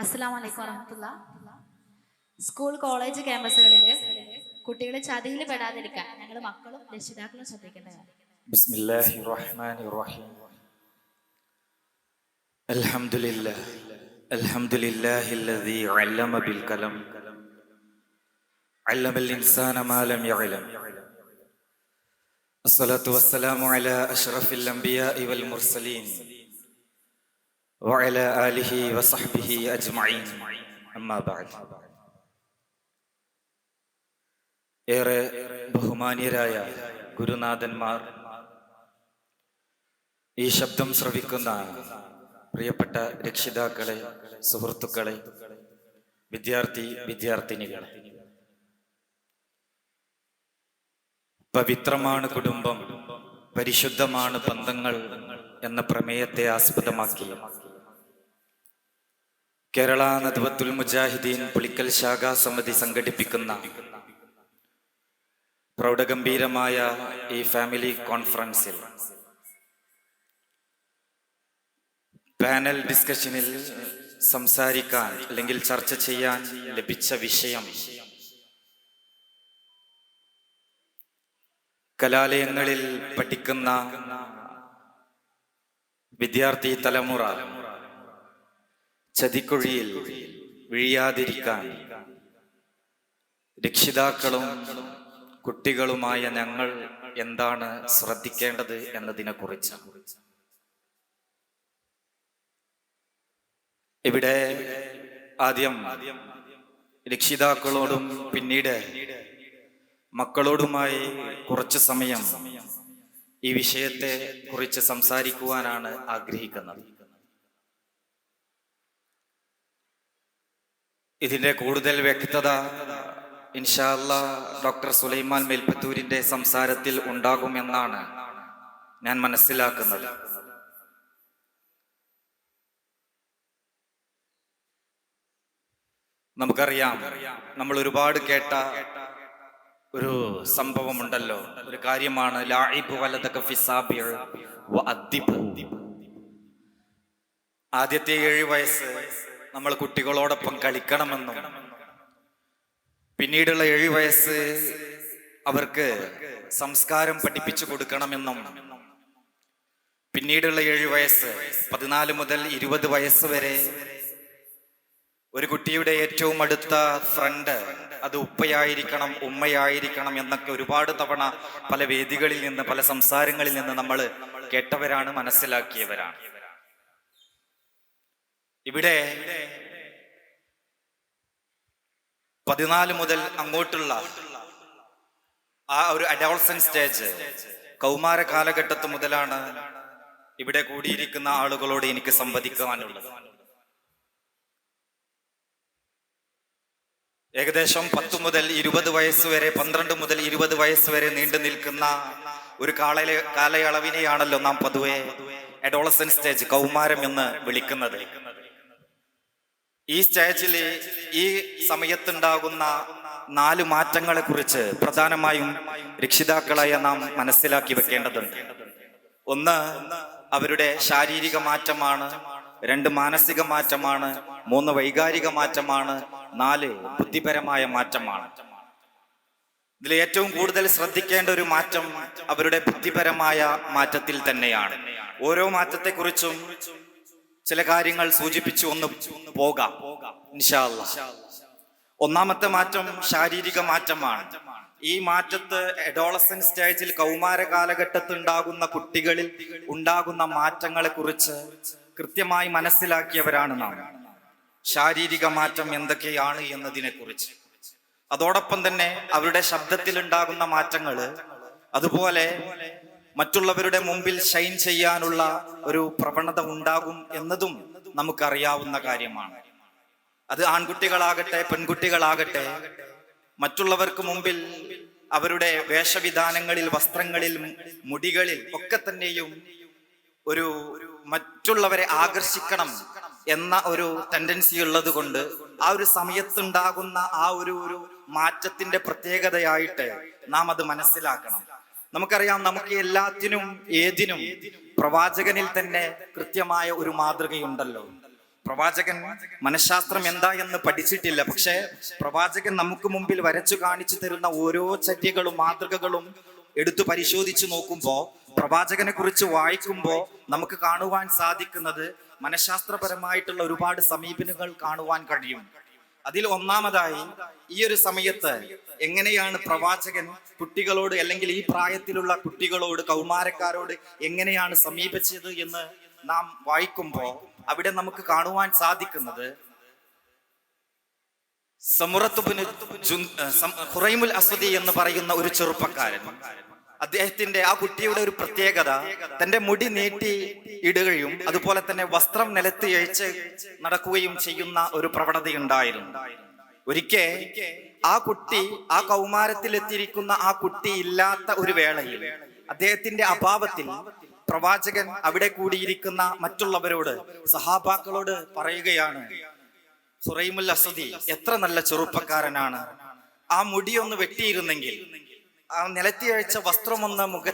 അസ്സാം വലൈക്കും വറഹമത്തുള്ള സ്കൂൾ കോളേജ് ക്യാമ്പസുകളിൽ കുട്ടികൾ ചതിയിൽ പെടാതിരിക്കാൻ ഞങ്ങൾ മക്കളും രക്ഷിതാക്കളും ശ്രദ്ധിക്കേണ്ട കാര്യം بسم الله الرحمن الرحيم الحمد لله الحمد لله الذي علم بالقلم علم الإنسان ما لم يعلم الصلاة والسلام على أشرف الأنبياء والمرسلين وعلى آله وصحبه أجمعين أما بعد ഏറെ ബഹുമാന്യരായ ഗുരുനാഥന്മാർ ഈ ശബ്ദം ശ്രവിക്കുന്ന പ്രിയപ്പെട്ട രക്ഷിതാക്കളെ സുഹൃത്തുക്കളെ വിദ്യാർത്ഥി വിദ്യാർത്ഥിനികളെ പവിത്രമാണ് കുടുംബം പരിശുദ്ധമാണ് ബന്ധങ്ങൾ എന്ന പ്രമേയത്തെ ആസ്പദമാക്കി കേരള നദ്വത്തുൽ മുജാഹിദീൻ പുളിക്കൽ ശാഖാ സമിതി സംഘടിപ്പിക്കുന്ന പ്രൗഢഗംഭീരമായ ഈ ഫാമിലി കോൺഫറൻസിൽ പാനൽ ഡിസ്കഷനിൽ സംസാരിക്കാൻ അല്ലെങ്കിൽ ചർച്ച ചെയ്യാൻ ലഭിച്ച വിഷയം കലാലയങ്ങളിൽ പഠിക്കുന്ന വിദ്യാർത്ഥി തലമുറ ചതിക്കുഴിയിൽ വീഴാതിരിക്കാൻ. രക്ഷിതാക്കളും കുട്ടികളുമായ ഞങ്ങൾ എന്താണ് ശ്രദ്ധിക്കേണ്ടത് എന്നതിനെ കുറിച്ച് ഇവിടെ ആദ്യം രക്ഷിതാക്കളോടും പിന്നീട് മക്കളോടുമായി കുറച്ച് സമയം ഈ വിഷയത്തെ കുറിച്ച് സംസാരിക്കുവാനാണ് ആഗ്രഹിക്കുന്നത്. ഇതിന്റെ കൂടുതൽ വ്യക്തത ഇൻഷാല്ല ഡോക്ടർ സുലൈമാൻ മേൽപ്പത്തൂരിന്റെ സംസാരത്തിൽ ഉണ്ടാകുമെന്നാണ് ഞാൻ മനസ്സിലാക്കുന്നത്. നമുക്കറിയാം നമ്മൾ ഒരുപാട് കേട്ട ഒരു സംഭവമുണ്ടല്ലോ. ഒരു കാര്യമാണ് ആദ്യത്തെ ഏഴ് വയസ്സ് നമ്മൾ കുട്ടികളോടൊപ്പം കളിക്കണമെന്നും പിന്നീടുള്ള ഏഴു വയസ്സ് അവർക്ക് സംസ്കാരം പഠിപ്പിച്ചു കൊടുക്കണമെന്നും പിന്നീടുള്ള ഏഴു വയസ്സ് പതിനാല് മുതൽ ഇരുപത് വയസ്സ് വരെ ഒരു കുട്ടിയുടെ ഏറ്റവും അടുത്ത ഫ്രണ്ട് അത് ഉപ്പയായിരിക്കണം ഉമ്മയായിരിക്കണം എന്നൊക്കെ ഒരുപാട് തവണ പല വേദികളിൽ നിന്ന് പല സംസാരങ്ങളിൽ നിന്ന് നമ്മൾ കേട്ടവരാണ് മനസ്സിലാക്കിയവരാണ്. ഇവിടെ പതിനാല് മുതൽ അങ്ങോട്ടുള്ള ആ ഒരു അഡോൾസൻ സ്റ്റേജ് കൗമാര കാലഘട്ടത്ത് മുതലാണ് ഇവിടെ കൂടിയിരിക്കുന്ന ആളുകളോട് എനിക്ക് സംവദിക്കുവാനുള്ളത് ഏകദേശം പത്ത് മുതൽ ഇരുപത് വയസ്സ് വരെ പന്ത്രണ്ട് മുതൽ ഇരുപത് വയസ്സ് വരെ നീണ്ടു നിൽക്കുന്ന ഒരു കാല കാലയളവിനെയാണല്ലോ നാം പൊതുവെ അഡോളസൻ സ്റ്റേജ് കൗമാരം എന്ന് വിളിക്കുന്നത്. ഈ സ്റ്റേജിൽ ഈ സമയത്തുണ്ടാകുന്ന നാല് മാറ്റങ്ങളെ കുറിച്ച് പ്രധാനമായും രക്ഷിതാക്കളായ നാം മനസ്സിലാക്കി വെക്കേണ്ടതുണ്ട്. ഒന്ന് അവരുടെ ശാരീരിക മാറ്റമാണ് രണ്ട് മാനസിക മാറ്റമാണ് മൂന്ന് വൈകാരിക മാറ്റമാണ് നാല് ബുദ്ധിപരമായ മാറ്റമാണ്. ഇതിൽ ഏറ്റവും കൂടുതൽ ശ്രദ്ധിക്കേണ്ട ഒരു മാറ്റം അവരുടെ ബുദ്ധിപരമായ മാറ്റത്തിൽ തന്നെയാണ്. ഓരോ മാറ്റത്തെക്കുറിച്ചും ചില കാര്യങ്ങൾ സൂചിപ്പിച്ചു ഒന്ന് പോകാം. അല്ലാ. ഒന്നാമത്തെ മാറ്റം ശാരീരിക മാറ്റമാണ്. ഈ മാറ്റത്ത് എഡോളസൻ സ്റ്റേജിൽ കൗമാര കാലഘട്ടത്തിൽ ഉണ്ടാകുന്ന കുട്ടികളിൽ ഉണ്ടാകുന്ന മാറ്റങ്ങളെ കുറിച്ച് കൃത്യമായി മനസ്സിലാക്കിയവരാണ് നാം. ശാരീരിക മാറ്റം എന്തൊക്കെയാണ് എന്നതിനെ കുറിച്ച് അതോടൊപ്പം തന്നെ അവരുടെ ശബ്ദത്തിൽ ഉണ്ടാകുന്ന മാറ്റങ്ങൾ അതുപോലെ മറ്റുള്ളവരുടെ മുമ്പിൽ ഷൈൻ ചെയ്യാനുള്ള ഒരു പ്രവണത ഉണ്ടാകും എന്നതും നമുക്കറിയാവുന്ന കാര്യമാണ്. അത് ആൺകുട്ടികളാകട്ടെ പെൺകുട്ടികളാകട്ടെ മറ്റുള്ളവർക്ക് മുമ്പിൽ അവരുടെ വേഷവിധാനങ്ങളിൽ വസ്ത്രങ്ങളിൽ മുടികളിൽ ഒക്കെ തന്നെയും ഒരു മറ്റുള്ളവരെ ആകർഷിക്കണം എന്ന ഒരു ടെൻഡൻസി ഉള്ളത് കൊണ്ട് ആ ഒരു സമയത്തുണ്ടാകുന്ന ആ ഒരു ഒരു മാറ്റത്തിന്റെ പ്രത്യേകതയായിട്ട് നാം അത് മനസ്സിലാക്കണം. നമുക്കറിയാം നമുക്ക് എല്ലാത്തിനും ഏതിനും പ്രവാചകനിൽ തന്നെ കൃത്യമായ ഒരു മാതൃകയുണ്ടല്ലോ. പ്രവാചകൻ മനഃശാസ്ത്രം എന്താ എന്ന് പഠിച്ചിട്ടില്ല. പക്ഷേ പ്രവാചകൻ നമുക്ക് മുമ്പിൽ വരച്ചു കാണിച്ചു തരുന്ന ഓരോ ചര്യകളും മാതൃകകളും എടുത്തു പരിശോധിച്ചു നോക്കുമ്പോൾ പ്രവാചകനെ കുറിച്ച് വായിക്കുമ്പോൾ നമുക്ക് കാണുവാൻ സാധിക്കുന്നത് മനഃശാസ്ത്രപരമായിട്ടുള്ള ഒരുപാട് സമീപനങ്ങൾ കാണുവാൻ കഴിയും. അതിൽ ഒന്നാമതായി ഈ ഒരു സമയത്ത് എങ്ങനെയാണ് പ്രവാചകൻ കുട്ടികളോട് അല്ലെങ്കിൽ ഈ പ്രായത്തിലുള്ള കുട്ടികളോട് കൗമാരക്കാരോട് എങ്ങനെയാണ് സമീപിച്ചത് എന്ന് നാം വായിക്കുമ്പോൾ അവിടെ നമുക്ക് കാണുവാൻ സാധിക്കുന്നത് സമുറത്തുബിന് ഹുറൈമുൽ അസദി എന്ന് പറയുന്ന ഒരു ചെറുപ്പക്കാരൻ. അദ്ദേഹത്തിന്റെ ആ കുട്ടിയുടെ ഒരു പ്രത്യേകത തന്റെ മുടി നീട്ടി ഇടുകയും അതുപോലെ തന്നെ വസ്ത്രം നിലത്ത് അഴിച്ച് നടക്കുകയും ചെയ്യുന്ന ഒരു പ്രവണതയുണ്ടായിരുന്നു. ഒരിക്കൽ ആ കുട്ടി ആ കൗമാരത്തിലെത്തിയിരിക്കുന്ന ആ കുട്ടി ഇല്ലാത്ത ഒരു വേളയിൽ അദ്ദേഹത്തിന്റെ അഭാവത്തിൽ പ്രവാചകൻ അവിടെ കൂടിയിരിക്കുന്ന മറ്റുള്ളവരോട് സഹാബാക്കളോട് പറയുകയാണ് സുറൈമുൽ അസദി എത്ര നല്ല ചെറുപ്പക്കാരനാണ്. ആ മുടിയൊന്ന് വെട്ടിയിരുന്നെങ്കിൽ ആ നിലത്തി അഴിച്ച വസ്ത്രമൊന്ന് മുഖ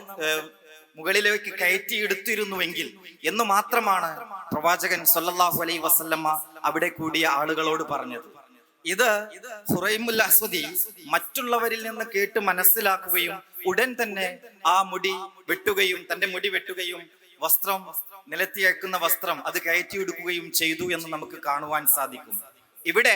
മുകളിലേക്ക് കയറ്റിയെടുത്തിരുന്നുവെങ്കിൽ എന്ന് മാത്രമാണ് പ്രവാചകൻ സൊല്ലാഹു അലൈ വസല്ലമ്മ അവിടെ കൂടിയ ആളുകളോട് പറഞ്ഞത്. ഇത് ഹുറൈമുൽ അസ്വദി മറ്റുള്ളവരിൽ നിന്ന് കേട്ട് മനസ്സിലാക്കുകയും ഉടൻ തന്നെ ആ മുടി വെട്ടുകയും തന്റെ മുടി വെട്ടുകയും വസ്ത്രം നിലത്തി അയക്കുന്ന വസ്ത്രം അത് കയറ്റിയെടുക്കുകയും ചെയ്തു എന്ന് നമുക്ക് കാണുവാൻ സാധിക്കും. ഇവിടെ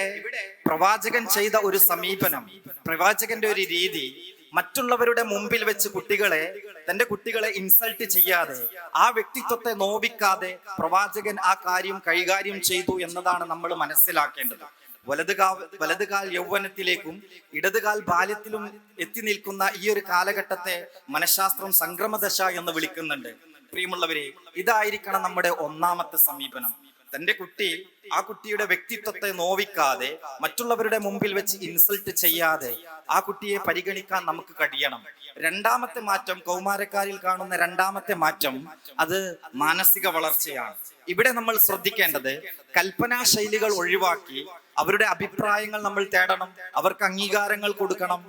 പ്രവാചകൻ ചെയ്ത ഒരു സമീപനം പ്രവാചകന്റെ ഒരു രീതി മറ്റുള്ളവരുടെ മുമ്പിൽ വെച്ച് കുട്ടികളെ തന്റെ കുട്ടികളെ ഇൻസൾട്ട് ചെയ്യാതെ ആ വ്യക്തിത്വത്തെ നോവിക്കാതെ പ്രവാചകൻ ആ കാര്യം കൈകാര്യം ചെയ്തു എന്നതാണ് നമ്മൾ മനസ്സിലാക്കേണ്ടത്. വലതുകാ വലതുകാൽ യൗവനത്തിലേക്കും ഇടതുകാൽ ബാല്യത്തിലും എത്തി നിൽക്കുന്ന ഈ ഒരു കാലഘട്ടത്തെ മനഃശാസ്ത്രം സംക്രമദശ എന്ന് വിളിക്കുന്നുണ്ട്. പ്രിയമുള്ളവരെ ഇതായിരിക്കണം നമ്മുടെ ഒന്നാമത്തെ സമീപനം. തന്റെ കുട്ടി ആ കുട്ടിയുടെ വ്യക്തിത്വത്തെ നോവിക്കാതെ മറ്റുള്ളവരുടെ മുമ്പിൽ വെച്ച് ഇൻസൾട്ട് ചെയ്യാതെ ആ കുട്ടിയെ പരിഗണിക്കാൻ നമുക്ക് കഴിയണം. രണ്ടാമത്തെ മാറ്റം കൗമാരക്കാരിൽ കാണുന്ന രണ്ടാമത്തെ മാറ്റം അത് മാനസിക വളർച്ചയാണ്. ഇവിടെ നമ്മൾ ശ്രദ്ധിക്കേണ്ടത് കൽപ്പനാ ശൈലികൾ ഒഴിവാക്കി അവരുടെ അഭിപ്രായങ്ങൾ നമ്മൾ തേടണം അവർക്ക് അംഗീകാരങ്ങൾ കൊടുക്കണം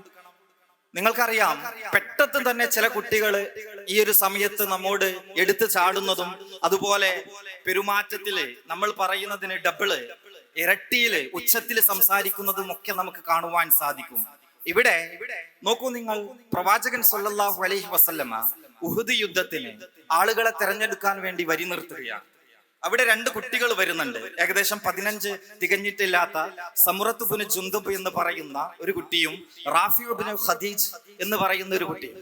നിങ്ങൾക്കറിയാം പെട്ടെന്ന് തന്നെ ചില കുട്ടികൾ ഈ ഒരു സമയത്ത് നമ്മോട് എടുത്തു ചാടുന്നതും അതുപോലെ പെരുമാറ്റത്തിൽ നമ്മൾ പറയുന്നതിന് ഡബിൾ ഇരട്ടിയിൽ ഉച്ചത്തിൽ സംസാരിക്കുന്നതും ഒക്കെ നമുക്ക് കാണുവാൻ സാധിക്കും. ഇവിടെ നോക്കൂ നിങ്ങൾ പ്രവാചകൻ സൊല്ലാഹു അലൈഹി വസല്ലമ ഉഹുദ് യുദ്ധത്തിന് ആളുകളെ തെരഞ്ഞെടുക്കാൻ വേണ്ടി വരി നിർത്തുകയാണ്. അവിടെ രണ്ട് കുട്ടികൾ വരുന്നുണ്ട്. ഏകദേശം പതിനഞ്ച് തികഞ്ഞിട്ടില്ലാത്ത സമുറത്തുബിന് ജുന്ദുബ് എന്ന് പറയുന്ന ഒരു കുട്ടിയും റാഫിയുബിന് ഖദീജ് എന്ന് പറയുന്ന ഒരു കുട്ടിയും.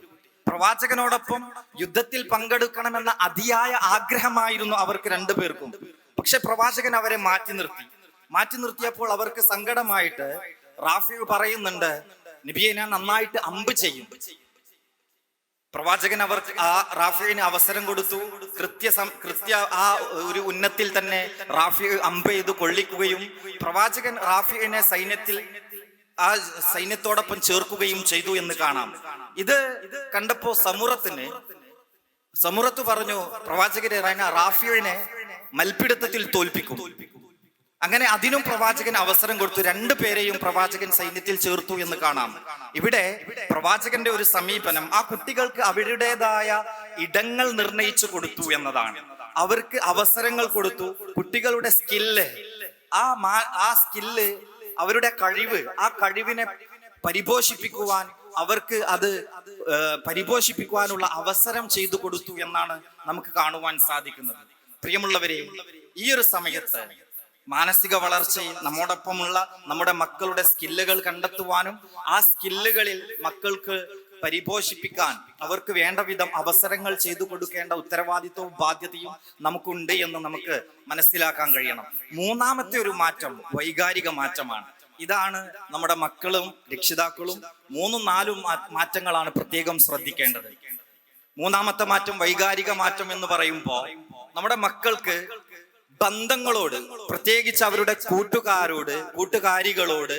പ്രവാചകനോടൊപ്പം യുദ്ധത്തിൽ പങ്കെടുക്കണമെന്ന അതിയായ ആഗ്രഹമായിരുന്നു അവർക്ക് രണ്ടുപേർക്കും പക്ഷെ പ്രവാചകൻ അവരെ മാറ്റി നിർത്തി. മാറ്റി നിർത്തിയപ്പോൾ അവർക്ക് സങ്കടമായിട്ട് റാഫിയു പറയുന്നുണ്ട് നബിയെ ഞാൻ നന്നായിട്ട് അമ്പ് ചെയ്യും. പ്രവാചകൻ അവർ ആ റാഫിന് അവസരം കൊടുത്തു. കൃത്യ കൃത്യ ആ ഒരു ഉന്നത്തിൽ തന്നെ റാഫി അമ്പ ചെയ്ത് കൊള്ളിക്കുകയും പ്രവാചകൻ റാഫിനെ സൈന്യത്തിൽ ആ സൈന്യത്തോടൊപ്പം ചേർക്കുകയും ചെയ്തു എന്ന് കാണാം. ഇത് കണ്ടപ്പോ സമുറത്തിന് സമുറത്ത് പറഞ്ഞു പ്രവാചകരെ റാഫിയെ മൽപ്പിടുത്തത്തിൽ തോൽപ്പിക്കും. അങ്ങനെ അതിനും പ്രവാചകൻ അവസരം കൊടുത്തു. രണ്ടു പേരെയും പ്രവാചകൻ സൈന്യത്തിൽ ചേർത്തു എന്ന് കാണാം. ഇവിടെ പ്രവാചകന്റെ ഒരു സമീപനം ആ കുട്ടികൾക്ക് അവരുടേതായ ഇടങ്ങൾ നിർണയിച്ചു കൊടുത്തു എന്നതാണ്. അവർക്ക് അവസരങ്ങൾ കൊടുത്തു. കുട്ടികളുടെ സ്കില്ല് ആ മാ ആ സ്കില്ല് അവരുടെ കഴിവ് ആ കഴിവിനെ പരിപോഷിപ്പിക്കുവാൻ അവർക്ക് അത് പരിപോഷിപ്പിക്കുവാനുള്ള അവസരം ചെയ്തു കൊടുത്തു എന്നാണ് നമുക്ക് കാണുവാൻ സാധിക്കുന്നത്. പ്രിയമുള്ളവരെ ഈ ഒരു സമയത്ത് മാനസിക വളർച്ചയിൽ നമ്മോടൊപ്പമുള്ള നമ്മുടെ മക്കളുടെ സ്കില്ലുകൾ കണ്ടെത്തുവാനും ആ സ്കില്ലുകളിൽ മക്കൾക്ക് പരിപോഷിപ്പിക്കാൻ അവർക്ക് വേണ്ട വിധം അവസരങ്ങൾ ചെയ്തു കൊടുക്കേണ്ട ഉത്തരവാദിത്വവും ബാധ്യതയും നമുക്കുണ്ട് എന്ന് നമുക്ക് മനസ്സിലാക്കാൻ കഴിയണം. മൂന്നാമത്തെ ഒരു മാറ്റം വൈകാരിക മാറ്റമാണ്. ഇതാണ് നമ്മുടെ മക്കളും രക്ഷിതാക്കളും മൂന്നും നാലും മാറ്റങ്ങളാണ് പ്രത്യേകം ശ്രദ്ധിക്കേണ്ടത്. മൂന്നാമത്തെ മാറ്റം വൈകാരിക മാറ്റം എന്ന് പറയുമ്പോൾ നമ്മുടെ മക്കൾക്ക് ബന്ധങ്ങളോട് പ്രത്യേകിച്ച് അവരുടെ കൂട്ടുകാരോട് കൂട്ടുകാരികളോട്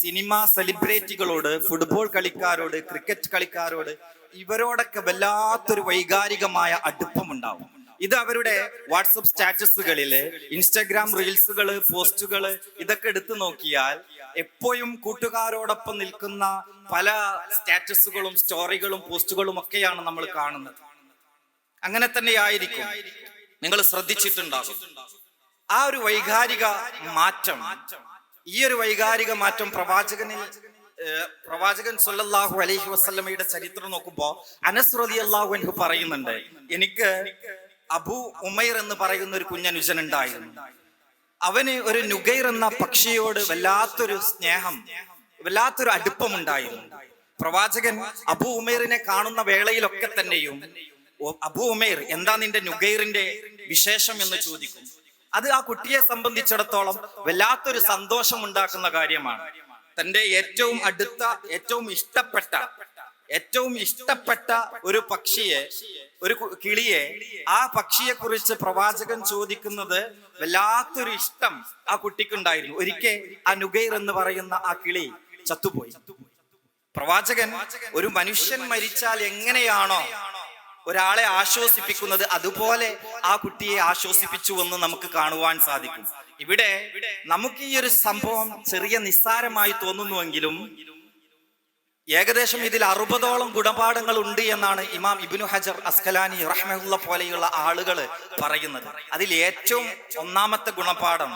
സിനിമ സെലിബ്രിറ്റികളോട് ഫുട്ബോൾ കളിക്കാരോട് ക്രിക്കറ്റ് കളിക്കാരോട് ഇവരോടൊക്കെ വല്ലാത്തൊരു വൈകാരികമായ അടുപ്പമുണ്ടാവും. ഇത് അവരുടെ വാട്സപ്പ് സ്റ്റാറ്റസുകളിൽ ഇൻസ്റ്റാഗ്രാം റീൽസുകൾ പോസ്റ്റുകൾ ഇതൊക്കെ എടുത്തു നോക്കിയാൽ എപ്പോഴും കൂട്ടുകാരോടൊപ്പം നിൽക്കുന്ന പല സ്റ്റാറ്റസുകളും സ്റ്റോറികളും പോസ്റ്റുകളും ഒക്കെയാണ് നമ്മൾ കാണുന്നത്. അങ്ങനെ തന്നെയായിരിക്കും. നിങ്ങൾ ശ്രദ്ധിച്ചിട്ടുണ്ടാകും. ആ ഒരു വൈകാരിക മാറ്റം ഈ ഒരു വൈകാരിക മാറ്റം പ്രവാചകനിൽ പ്രവാചകൻ സല്ലല്ലാഹു അലൈഹി വസ്ലമയുടെ ചരിത്രം നോക്കുമ്പോ അനസ് അള്ളാഹു അൻഹു പറയുന്നുണ്ട് എനിക്ക് അബു ഉമൈർ എന്ന് പറയുന്ന ഒരു കുഞ്ഞനുജൻ ഉണ്ടായിരുന്നു. അവന് ഒരു നുഗൈർ എന്ന പക്ഷിയോട് വല്ലാത്തൊരു സ്നേഹം വല്ലാത്തൊരു അടുപ്പമുണ്ടായിരുന്നു. പ്രവാചകൻ അബു ഉമേറിനെ കാണുന്ന വേളയിലൊക്കെ തന്നെയും "ഓ, അബു ഉമേർ എന്താ നിന്റെ നുഗൈറിന്റെ വിശേഷം എന്ന് ചോദിക്കും. അത് ആ കുട്ടിയെ സംബന്ധിച്ചിടത്തോളം വല്ലാത്തൊരു സന്തോഷം ഉണ്ടാക്കുന്ന കാര്യമാണ്. തന്റെ ഏറ്റവും അടുത്ത ഏറ്റവും ഇഷ്ടപ്പെട്ട ഏറ്റവും ഇഷ്ടപ്പെട്ട ഒരു പക്ഷിയെ ഒരു കിളിയെ ആ പക്ഷിയെ കുറിച്ച് പ്രവാചകൻ ചോദിക്കുന്നത് വല്ലാത്തൊരു ഇഷ്ടം ആ കുട്ടിക്കുണ്ടായിരുന്നു. ഒരിക്കൽ ആ നുഗൈർ എന്ന് പറയുന്ന ആ കിളി ചത്തുപോയി. പ്രവാചകൻ ഒരു മനുഷ്യൻ മരിച്ചാൽ എങ്ങനെയാണോ ഒരാളെ ആശ്വസിപ്പിക്കുന്നത് അതുപോലെ ആ കുട്ടിയെ ആശ്വസിപ്പിച്ചു എന്ന് നമുക്ക് കാണുവാൻ സാധിക്കും. ഇവിടെ നമുക്ക് ഈ ഒരു സംഭവം ചെറിയ നിസ്സാരമായി തോന്നുന്നുവെങ്കിലും ഏകദേശം ഇതിൽ അറുപതോളം ഗുണപാഠങ്ങൾ ഉണ്ട് എന്നാണ് ഇമാം ഇബിനു ഹജർ അസ്കലാനി റഹ്മുള്ള പോലെയുള്ള ആളുകൾ പറയുന്നത്. അതിൽ ഏറ്റവും ഒന്നാമത്തെ ഗുണപാഠം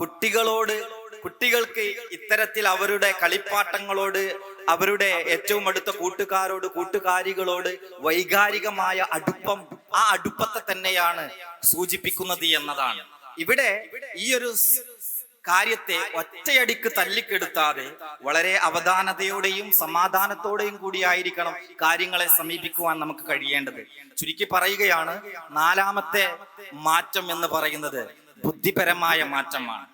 കുട്ടികളോട് കുട്ടികൾക്ക് ഇത്തരത്തിൽ അവരുടെ കളിപ്പാട്ടങ്ങളോട് അവരുടെ ഏറ്റവും അടുത്ത കൂട്ടുകാരോട് കൂട്ടുകാരികളോട് വൈകാരികമായ അടുപ്പം ആ അടുപ്പത്തെ തന്നെയാണ് സൂചിപ്പിക്കുന്നത് എന്നതാണ്. ഇവിടെ ഈ ഒരു കാര്യത്തെ ഒറ്റയടിക്ക് തല്ലിക്കെടുത്താതെ വളരെ അവധാനതയോടെയും സമാധാനത്തോടെയും കൂടിയായിരിക്കണം കാര്യങ്ങളെ സമീപിക്കുവാൻ നമുക്ക് കഴിയേണ്ടത്. ചുരുക്കി പറയുകയാണ് നാലാമത്തെ മാറ്റം എന്ന് പറയുന്നത് ബുദ്ധിപരമായ മാറ്റമാണ്.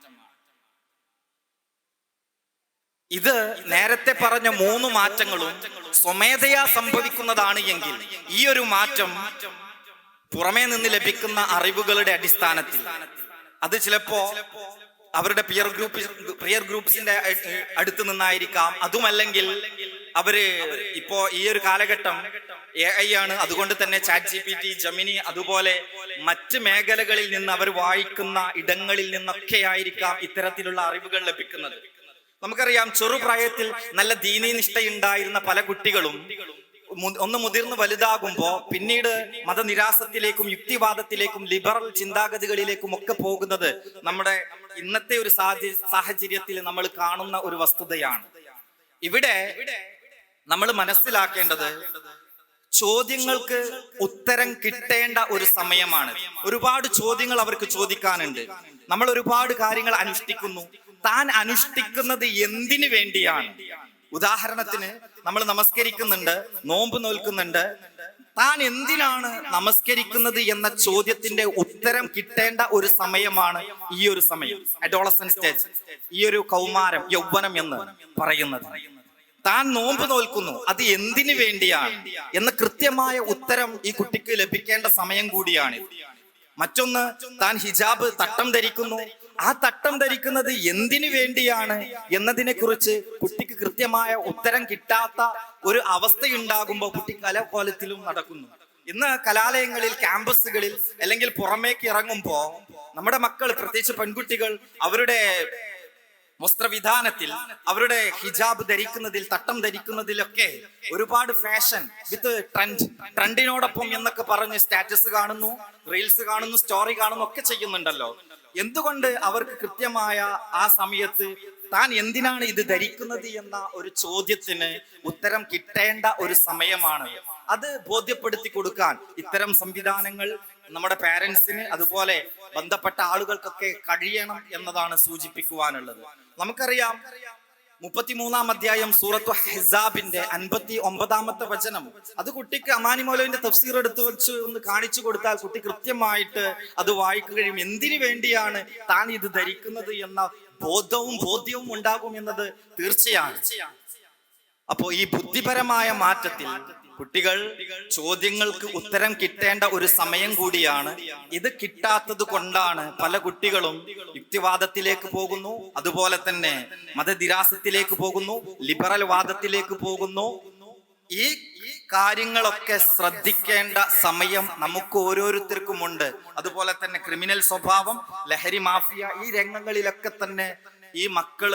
ഇത് നേരത്തെ പറഞ്ഞ മൂന്ന് മാറ്റങ്ങളും സ്വമേധയാ സംഭവിക്കുന്നതാണ് എങ്കിൽ ഈ ഒരു മാറ്റം പുറമേ നിന്ന് ലഭിക്കുന്ന അറിവുകളുടെ അടിസ്ഥാനത്തിൽ. അത് ചിലപ്പോ അവരുടെ പിയർ ഗ്രൂപ്പ് പിയർ ഗ്രൂപ്പ്സിന്റെ അടുത്ത് നിന്നായിരിക്കാം. അതുമല്ലെങ്കിൽ അവർ ഇപ്പോ ഈ ഒരു കാലഘട്ടം എ ഐ ആണ്. അതുകൊണ്ട് തന്നെ chat G P T Gemini അതുപോലെ മറ്റ് മേഖലകളിൽ നിന്ന് അവർ വായിക്കുന്ന ഇടങ്ങളിൽ നിന്നൊക്കെ ആയിരിക്കാം ഇത്തരത്തിലുള്ള അറിവുകൾ ലഭിക്കുന്നത്. നമുക്കറിയാം ചെറുപ്രായത്തിൽ നല്ല ദീനീനിഷ്ഠയുണ്ടായിരുന്ന പല കുട്ടികളും ഒന്ന് മുതിർന്ന് വലുതാകുമ്പോ പിന്നീട് മതനിരാസത്തിലേക്കും യുക്തിവാദത്തിലേക്കും ലിബറൽ ചിന്താഗതികളിലേക്കും ഒക്കെ പോകുന്നത് നമ്മുടെ ഇന്നത്തെ ഒരു സാഹച- സാഹചര്യത്തിൽ നമ്മൾ കാണുന്ന ഒരു വസ്തുതയാണ്. ഇവിടെ നമ്മൾ മനസ്സിലാക്കേണ്ടത് ചോദ്യങ്ങൾക്ക് ഉത്തരം കിട്ടേണ്ട ഒരു സമയമാണ്. ഒരുപാട് ചോദ്യങ്ങൾ അവർക്ക് ചോദിക്കാനുണ്ട്. നമ്മൾ ഒരുപാട് കാര്യങ്ങൾ അനുഷ്ഠിക്കുന്നു. താൻ അനുഷ്ഠിക്കുന്നത് എന്തിനു വേണ്ടിയാണ്? ഉദാഹരണത്തിന് നമ്മൾ നമസ്കരിക്കുന്നുണ്ട് നോമ്പ് നോൽക്കുന്നുണ്ട്. താൻ എന്തിനാണ് നമസ്കരിക്കുന്നത് എന്ന ചോദ്യത്തിന്റെ ഉത്തരം കിട്ടേണ്ട ഒരു സമയമാണ് ഈ ഒരു സമയം. Adolescent stage. ഈ ഒരു കൗമാരം യൗവനം എന്ന് പറയുന്നത്. താൻ നോമ്പ് നോൽക്കുന്നു അത് എന്തിനു വേണ്ടിയാണ്? എന്ന കൃത്യമായ ഉത്തരം ഈ കുട്ടിക്ക് ലഭിക്കേണ്ട സമയം കൂടിയാണ് മറ്റൊന്ന് താൻ ഹിജാബ് തട്ടം ധരിക്കുന്നു ആ തട്ടം ധരിക്കുന്നത് എന്തിനു വേണ്ടിയാണ് എന്നതിനെ കുറിച്ച് കുട്ടിക്ക് കൃത്യമായ ഉത്തരം കിട്ടാത്ത ഒരു അവസ്ഥയുണ്ടാകുമ്പോൾ കുട്ടി കലകോലത്തിലും നടക്കുന്നു. ഇന്ന് കലാലയങ്ങളിൽ ക്യാമ്പസുകളിൽ അല്ലെങ്കിൽ പുറമേക്ക് ഇറങ്ങുമ്പോൾ നമ്മുടെ മക്കൾ പ്രത്യേകിച്ച് പെൺകുട്ടികൾ അവരുടെ വസ്ത്രവിധാനത്തിൽ അവരുടെ ഹിജാബ് ധരിക്കുന്നതിൽ തട്ടം ധരിക്കുന്നതിലൊക്കെ ഒരുപാട് ഫാഷൻ വിത്ത് ട്രെൻഡ്. ട്രെൻഡിനോടൊപ്പം എന്നൊക്കെ പറഞ്ഞ് സ്റ്റാറ്റസ് കാണുന്നു റീൽസ് കാണുന്നു സ്റ്റോറി കാണുന്നു ഒക്കെ ചെയ്യുന്നുണ്ടല്ലോ. എന്തുകൊണ്ട് അവർക്ക് കൃത്യമായ ആ സമയത്ത് താൻ എന്തിനാണ് ഇത് ധരിക്കുന്നത് എന്ന ഒരു ചോദ്യത്തിന് ഉത്തരം കിട്ടേണ്ട ഒരു സമയമാണ്. അത് ബോധ്യപ്പെടുത്തി കൊടുക്കാൻ ഇത്തരം സംവിധാനങ്ങൾ നമ്മുടെ പാരൻസിന് അതുപോലെ ബന്ധപ്പെട്ട ആളുകൾക്കൊക്കെ കഴിയണം എന്നതാണ് സൂചിപ്പിക്കുവാനുള്ളത്. നമുക്കറിയാം മുപ്പത്തിമൂന്നാം അധ്യായം സൂറത്തു ഹിസാബിന്റെ അൻപത്തി ഒമ്പതാമത്തെ വചനം. അത് കുട്ടിക്ക് അമാനി മൗലവിന്റെ തഫ്സീർ എടുത്തു വെച്ച് ഒന്ന് കാണിച്ചു കൊടുത്താൽ കുട്ടി കൃത്യമായിട്ട് അത് വായിക്കു കഴിയും. എന്തിനു വേണ്ടിയാണ് താൻ ഇത് ധരിക്കുന്നത് എന്ന ബോധവും ബോധ്യവും ഉണ്ടാകും എന്നത് തീർച്ചയാണ്. അപ്പോ ഈ ബുദ്ധിപരമായ മാറ്റത്തിൽ കുട്ടികൾ ചോദ്യങ്ങൾക്ക് ഉത്തരം കിട്ടേണ്ട ഒരു സമയം കൂടിയാണ്. ഇത് കിട്ടാത്തത് കൊണ്ടാണ് പല കുട്ടികളും യുക്തിവാദത്തിലേക്ക് പോകുന്നു. അതുപോലെ തന്നെ മതദിരാസത്തിലേക്ക് പോകുന്നു. ലിബറൽ വാദത്തിലേക്ക് പോകുന്നു. ഈ കാര്യങ്ങളൊക്കെ ശ്രദ്ധിക്കേണ്ട സമയം നമുക്ക് ഓരോരുത്തർക്കുമുണ്ട്. അതുപോലെ തന്നെ ക്രിമിനൽ സ്വഭാവം ലഹരി മാഫിയ ഈ രംഗങ്ങളിലൊക്കെ തന്നെ ഈ മക്കൾ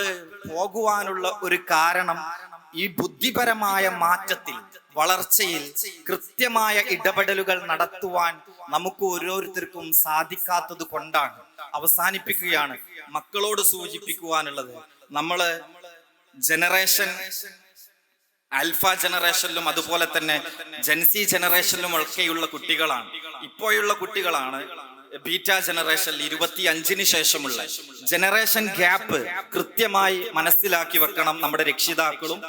പോകുവാനുള്ള ഒരു കാരണം ഈ ബുദ്ധിപരമായ മാറ്റത്തിൽ വളർച്ചയിൽ കൃത്യമായ ഇടപെടലുകൾ നടത്തുവാൻ നമുക്ക് ഓരോരുത്തർക്കും സാധിക്കാത്തത് കൊണ്ടാണ് അവസാനിപ്പിക്കുകയാണ് മക്കളോട് സൂചിപ്പിക്കുവാനുള്ളത്. നമ്മൾ ജനറേഷൻ ആൽഫ ജനറേഷനിലും അതുപോലെ തന്നെ ജെൻസി ജനറേഷനിലും ഒക്കെയുള്ള കുട്ടികളാണ്. ഇപ്പോഴുള്ള കുട്ടികളാണ് ബീറ്റ ജനറേഷനിൽ ഇരുപത്തി അഞ്ചിന് ശേഷമുള്ള ജനറേഷൻ ഗ്യാപ്പ് കൃത്യമായി മനസ്സിലാക്കി വെക്കണം നമ്മുടെ രക്ഷിതാക്കളും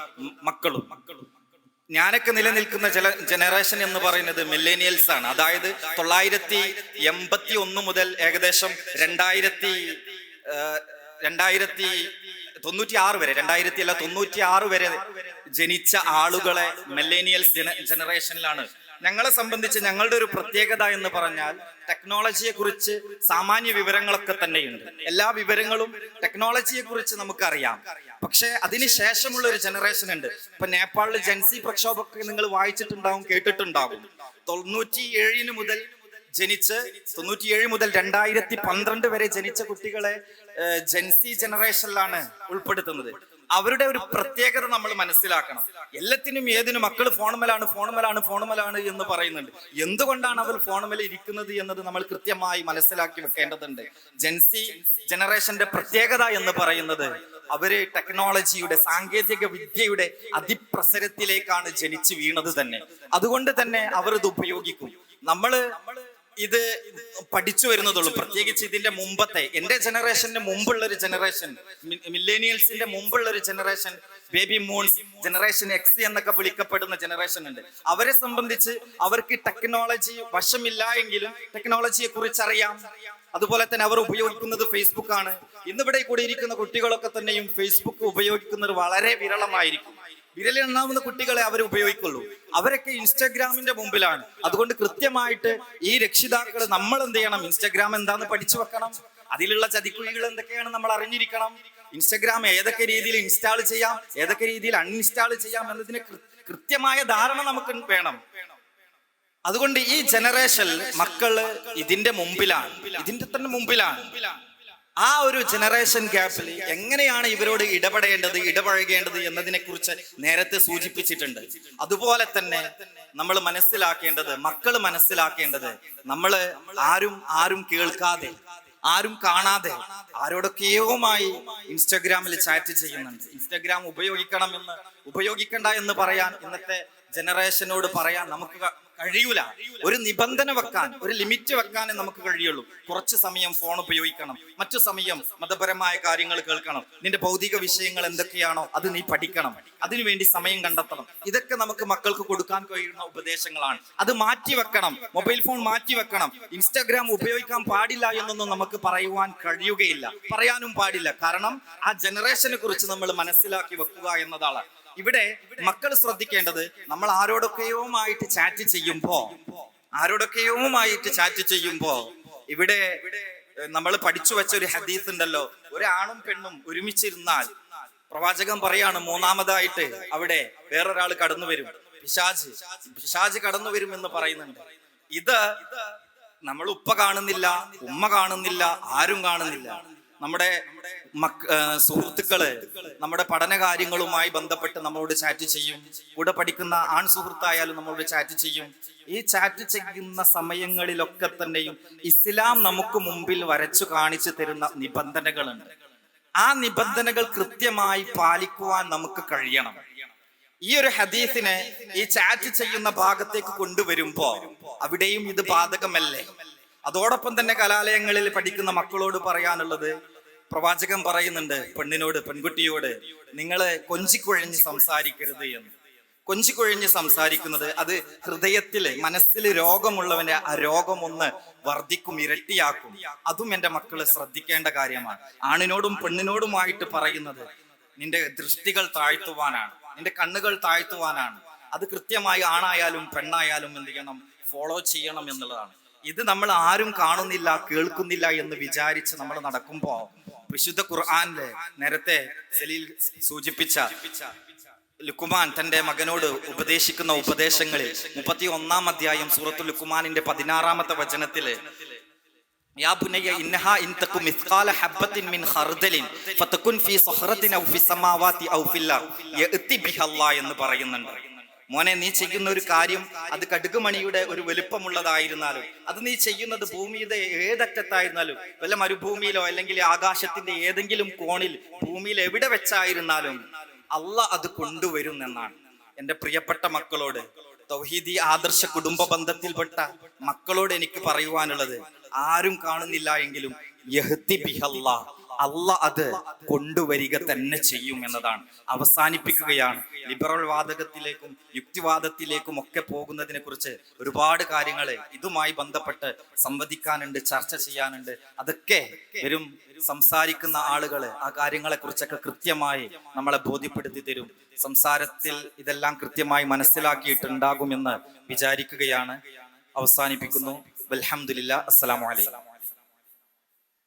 മക്കളും മക്കളും. ഞാനൊക്കെ നിലനിൽക്കുന്ന ചില ജനറേഷൻ എന്ന് പറയുന്നത് മില്ലേനിയൽസ് ആണ്. അതായത് തൊള്ളായിരത്തി എൺപത്തി ഒന്ന് മുതൽ ഏകദേശം രണ്ടായിരത്തി രണ്ടായിരത്തി തൊണ്ണൂറ്റി ആറ് വരെ രണ്ടായിരത്തി അല്ല തൊണ്ണൂറ്റി ആറ് വരെ ജനിച്ച ആളുകളെ മില്ലേനിയൽസ് ജന ജനറേഷനിലാണ് ഞങ്ങളെ സംബന്ധിച്ച് ഞങ്ങളുടെ ഒരു പ്രത്യേകത എന്ന് പറഞ്ഞാൽ ടെക്നോളജിയെ കുറിച്ച് സാമാന്യ വിവരങ്ങളൊക്കെ തന്നെയുണ്ട്. എല്ലാ വിവരങ്ങളും ടെക്നോളജിയെ കുറിച്ച് നമുക്കറിയാം. പക്ഷേ അതിന് ശേഷമുള്ള ഒരു ജനറേഷൻ ഉണ്ട്. ഇപ്പൊ നേപ്പാളിൽ ജൻസി പ്രക്ഷോഭമൊക്കെ നിങ്ങൾ വായിച്ചിട്ടുണ്ടാവും കേട്ടിട്ടുണ്ടാവും. തൊണ്ണൂറ്റി ഏഴിന് മുതൽ ജനിച്ച് തൊണ്ണൂറ്റിയേഴ് മുതൽ രണ്ടായിരത്തി പന്ത്രണ്ട് വരെ ജനിച്ച കുട്ടികളെ ജെൻസി ജനറേഷനിലാണ് ഉൾപ്പെടുത്തുന്നത്. അവരുടെ ഒരു പ്രത്യേകത നമ്മൾ മനസ്സിലാക്കണം. എല്ലാത്തിനും ഏതിനും മക്കൾ ഫോണുമലാണ് ഫോണുമലാണ് ഫോണുമലാണ് എന്ന് പറയുന്നുണ്ട്. എന്തുകൊണ്ടാണ് അവർ ഫോണുമല ഇരിക്കുന്നത് എന്നത് നമ്മൾ കൃത്യമായി മനസ്സിലാക്കി വെക്കേണ്ടതുണ്ട്. ജെൻസി ജനറേഷന്റെ പ്രത്യേകത എന്ന് പറയുന്നത് അവർ ടെക്നോളജിയുടെ സാങ്കേതിക വിദ്യയുടെ അതിപ്രസരത്തിലേക്കാണ് ജനിച്ചു വീണത് തന്നെ. അതുകൊണ്ട് തന്നെ അവർ ഇത് ഉപയോഗിക്കും. നമ്മൾ ഇത് പഠിച്ചു വരുന്നതുള്ളൂ. പ്രത്യേകിച്ച് ഇതിന്റെ മുമ്പത്തെ എന്റെ ജനറേഷന്റെ മുമ്പുള്ള ഒരു ജനറേഷൻ മില്ലേനിയൽസിന്റെ മുമ്പുള്ള ഒരു generation baby moons generation X എന്നൊക്കെ വിളിക്കപ്പെടുന്ന ജനറേഷൻ ഉണ്ട്. അവരെ സംബന്ധിച്ച് അവർക്ക് ടെക്നോളജി വശമില്ല എങ്കിലും ടെക്നോളജിയെ കുറിച്ച് അറിയാം അതുപോലെ തന്നെ അവർ ഉപയോഗിക്കുന്നത് ഫേസ്ബുക്ക് ആണ്. ഇന്നിവിടെ കൂടി ഇരിക്കുന്ന കുട്ടികളൊക്കെ തന്നെയും ഫേസ്ബുക്ക് ഉപയോഗിക്കുന്നത് വളരെ വിരളമായിരിക്കും. വിരലെണ്ണാവുന്ന കുട്ടികളെ അവർ ഉപയോഗിക്കുള്ളൂ. അവരൊക്കെ ഇൻസ്റ്റാഗ്രാമിന്റെ മുമ്പിലാണ്. അതുകൊണ്ട് കൃത്യമായിട്ട് ഈ രക്ഷിതാക്കൾ നമ്മൾ എന്ത് ചെയ്യണം ഇൻസ്റ്റാഗ്രാം എന്താന്ന് പഠിച്ചു വെക്കണം? അതിലുള്ള ചതിക്കുഴികൾ എന്തൊക്കെയാണ് നമ്മൾ അറിഞ്ഞിരിക്കണം? ഇൻസ്റ്റാഗ്രാം ഏതൊക്കെ രീതിയിൽ ഇൻസ്റ്റാൾ ചെയ്യാം? ഏതൊക്കെ രീതിയിൽ അൺഇൻസ്റ്റാൾ ചെയ്യാം? എന്നതിന് കൃത്യമായ ധാരണ നമുക്ക് വേണം. അതുകൊണ്ട് ഈ ജനറേഷൻ മക്കൾ ഇതിന്റെ മുമ്പിലാണ്. ഇതിന്റെ തന്നെ മുമ്പിലാണ്. ആ ഒരു ജനറേഷൻ ഗ്യാപ്പിൽ എങ്ങനെയാണ് ഇവരോട് ഇടപെടേണ്ടത് ഇടപഴകേണ്ടത് എന്നതിനെ കുറിച്ച് നേരത്തെ സൂചിപ്പിച്ചിട്ടുണ്ട്. അതുപോലെ തന്നെ നമ്മൾ മനസ്സിലാക്കേണ്ടത് മക്കൾ മനസ്സിലാക്കേണ്ടത് നമ്മൾ ആരും ആരും കേൾക്കാതെ ആരും കാണാതെ ആരോടൊക്കെയോമായി ഇൻസ്റ്റഗ്രാമിൽ ചാറ്റ് ചെയ്യുന്നുണ്ട്. ഇൻസ്റ്റഗ്രാം ഉപയോഗിക്കണം എന്ന് ഉപയോഗിക്കണ്ട എന്ന് പറയാൻ ഇന്നത്തെ ജനറേഷനോട് പറയാൻ നമുക്ക് കഴിയൂല. ഒരു നിബന്ധന വെക്കാൻ ഒരു ലിമിറ്റ് വെക്കാനേ നമുക്ക് കഴിയുള്ളൂ. കുറച്ച് സമയം ഫോൺ ഉപയോഗിക്കണം. മറ്റു സമയം മതപരമായ കാര്യങ്ങൾ കേൾക്കണം. നിന്റെ ഭൗതിക വിഷയങ്ങൾ എന്തൊക്കെയാണോ അത് നീ പഠിക്കണം. അതിനുവേണ്ടി സമയം കണ്ടെത്തണം. ഇതൊക്കെ നമുക്ക് മക്കൾക്ക് കൊടുക്കാൻ കഴിയുന്ന ഉപദേശങ്ങളാണ്. അത് മാറ്റി വെക്കണം. മൊബൈൽ ഫോൺ മാറ്റി വെക്കണം. ഇൻസ്റ്റാഗ്രാം ഉപയോഗിക്കാൻ പാടില്ല എന്നൊന്നും നമുക്ക് പറയുവാൻ കഴിയുകയില്ല. പറയാനും പാടില്ല. കാരണം ആ ജനറേഷനെ കുറിച്ച് നമ്മൾ മനസ്സിലാക്കി വെക്കുക എന്നതാണ്. ഇവിടെ മക്കൾ ശ്രദ്ധിക്കേണ്ടത് നമ്മൾ ആരോടൊക്കെയോമായിട്ട് ചാറ്റ് ചെയ്യുമ്പോ ആരോടൊക്കെയോമായിട്ട് ചാറ്റ് ചെയ്യുമ്പോ ഇവിടെ നമ്മൾ പഠിച്ചു വെച്ച ഒരു ഹദീസ് ഉണ്ടല്ലോ. ഒരാണും പെണ്ണും ഒരുമിച്ചിരുന്നാൽ പ്രവാചകൻ പറയാണ് മൂന്നാമതായിട്ട് അവിടെ വേറൊരാൾ കടന്നു വരും. പിശാജ് പിശാജ് കടന്നു വരും എന്ന് പറയുന്നുണ്ട്. ഇത് നമ്മൾ ഉപ്പ കാണുന്നില്ല ഉമ്മ കാണുന്നില്ല ആരും കാണുന്നില്ല. നമ്മുടെ സുഹൃത്തുക്കൾ നമ്മുടെ പഠന കാര്യങ്ങളുമായി ബന്ധപ്പെട്ട് നമ്മളോട് ചാറ്റ് ചെയ്യും. കൂടെ പഠിക്കുന്ന ആൺ സുഹൃത്തായാലും നമ്മളോട് ചാറ്റ് ചെയ്യും. ഈ ചാറ്റ് ചെയ്യുന്ന സമയങ്ങളിലൊക്കെ തന്നെയും ഇസ്ലാം നമുക്ക് മുമ്പിൽ വരച്ചു കാണിച്ചു തരുന്ന നിബന്ധനകളുണ്ട്. ആ നിബന്ധനകൾ കൃത്യമായി പാലിക്കുവാൻ നമുക്ക് കഴിയണം. ഈ ഒരു ഹദീസിനെ ഈ ചാറ്റ് ചെയ്യുന്ന ഭാഗത്തേക്ക് കൊണ്ടുവരുമ്പോ അവിടെയും ഇത് ബാധകമല്ലേ? അതോടൊപ്പം തന്നെ കലാലയങ്ങളിൽ പഠിക്കുന്ന മക്കളോട് പറയാനുള്ളത് പ്രവാചകൻ പറയുന്നുണ്ട് പെണ്ണിനോട് പെൺകുട്ടിയോട് നിങ്ങൾ കൊഞ്ചിക്കുഴഞ്ഞ് സംസാരിക്കരുത് എന്ന്. കൊഞ്ചിക്കുഴഞ്ഞ് സംസാരിക്കുന്നത് അത് ഹൃദയത്തിൽ മനസ്സിൽ രോഗമുള്ളവന്റെ ആ രോഗം ഒന്ന് വർദ്ധിക്കും ഇരട്ടിയാക്കും. അതും എന്റെ മക്കൾ ശ്രദ്ധിക്കേണ്ട കാര്യമാണ്. ആണിനോടും പെണ്ണിനോടുമായിട്ട് പറയുന്നത് നിന്റെ ദൃഷ്ടികൾ താഴ്ത്തുവാനാണ് നിന്റെ കണ്ണുകൾ താഴ്ത്തുവാനാണ്. അത് കൃത്യമായി ആണായാലും പെണ്ണായാലും എന്ത് ചെയ്യണം? ഫോളോ ചെയ്യണം എന്നുള്ളതാണ്. ഇത് നമ്മൾ ആരും കാണുന്നില്ല കേൾക്കുന്നില്ല എന്ന് വിചാരിച്ച് നമ്മൾ നടക്കുമ്പോ വിശുദ്ധ ഖുർആാനില് നേരത്തെ സലീൽ സൂചിപ്പിച്ച ലുക്കുമാൻ തന്റെ മകനോട് ഉപദേശിക്കുന്ന ഉപദേശങ്ങളിൽ മുപ്പത്തി ഒന്നാം അധ്യായം സൂറത്തു ലുക്കുമാനിന്റെ പതിനാറാമത്തെ വചനത്തില് يا بني إنها إن تكن مثقال حبة من خردل فتكن في صخرة أو في السماوات أو في الأرض يأتي بها الله എന്ന് പറയുന്നുണ്ട് മോനെ നീ ചെയ്യുന്ന ഒരു കാര്യം അത് കടുകുമണിയുടെ ഒരു വലുപ്പമുള്ളതായിരുന്നാലും അത് നീ ചെയ്യുന്നത് ഭൂമിയുടെ ഏതറ്റത്തായിരുന്നാലും വല്ല മരുഭൂമിയിലോ അല്ലെങ്കിൽ ആകാശത്തിന്റെ ഏതെങ്കിലും കോണിൽ ഭൂമിയിൽ എവിടെ വെച്ചായിരുന്നാലും അല്ല അത് കൊണ്ടുവരും എന്നാണ്. എന്റെ പ്രിയപ്പെട്ട മക്കളോട് തൗഹീദി ആദർശ കുടുംബ ബന്ധത്തിൽപ്പെട്ട മക്കളോട് എനിക്ക് പറയുവാനുള്ളത് ആരും കാണുന്നില്ല എങ്കിലും യഹ്തി ബിഹല്ലാ അല്ല അത് കൊണ്ടുവരിക തന്നെ ചെയ്യും എന്നതാണ്. അവസാനിപ്പിക്കുകയാണ്. ലിബറൽ വാദകത്തിലേക്കും യുക്തിവാദത്തിലേക്കും ഒക്കെ പോകുന്നതിനെ കുറിച്ച് ഒരുപാട് കാര്യങ്ങൾ ഇതുമായി ബന്ധപ്പെട്ട് സംവദിക്കാനുണ്ട് ചർച്ച ചെയ്യാനുണ്ട്. അതൊക്കെ വരും സംസാരിക്കുന്ന ആളുകൾ ആ കാര്യങ്ങളെ കുറിച്ചൊക്കെ കൃത്യമായി നമ്മളെ ബോധ്യപ്പെടുത്തി തരും. സംസാരത്തിൽ ഇതെല്ലാം കൃത്യമായി മനസ്സിലാക്കിയിട്ടുണ്ടാകുമെന്ന് വിചാരിക്കുകയാണ്. അവസാനിപ്പിക്കുന്നു. അലഹമുല്ല അസ്സലാമലൈക്കും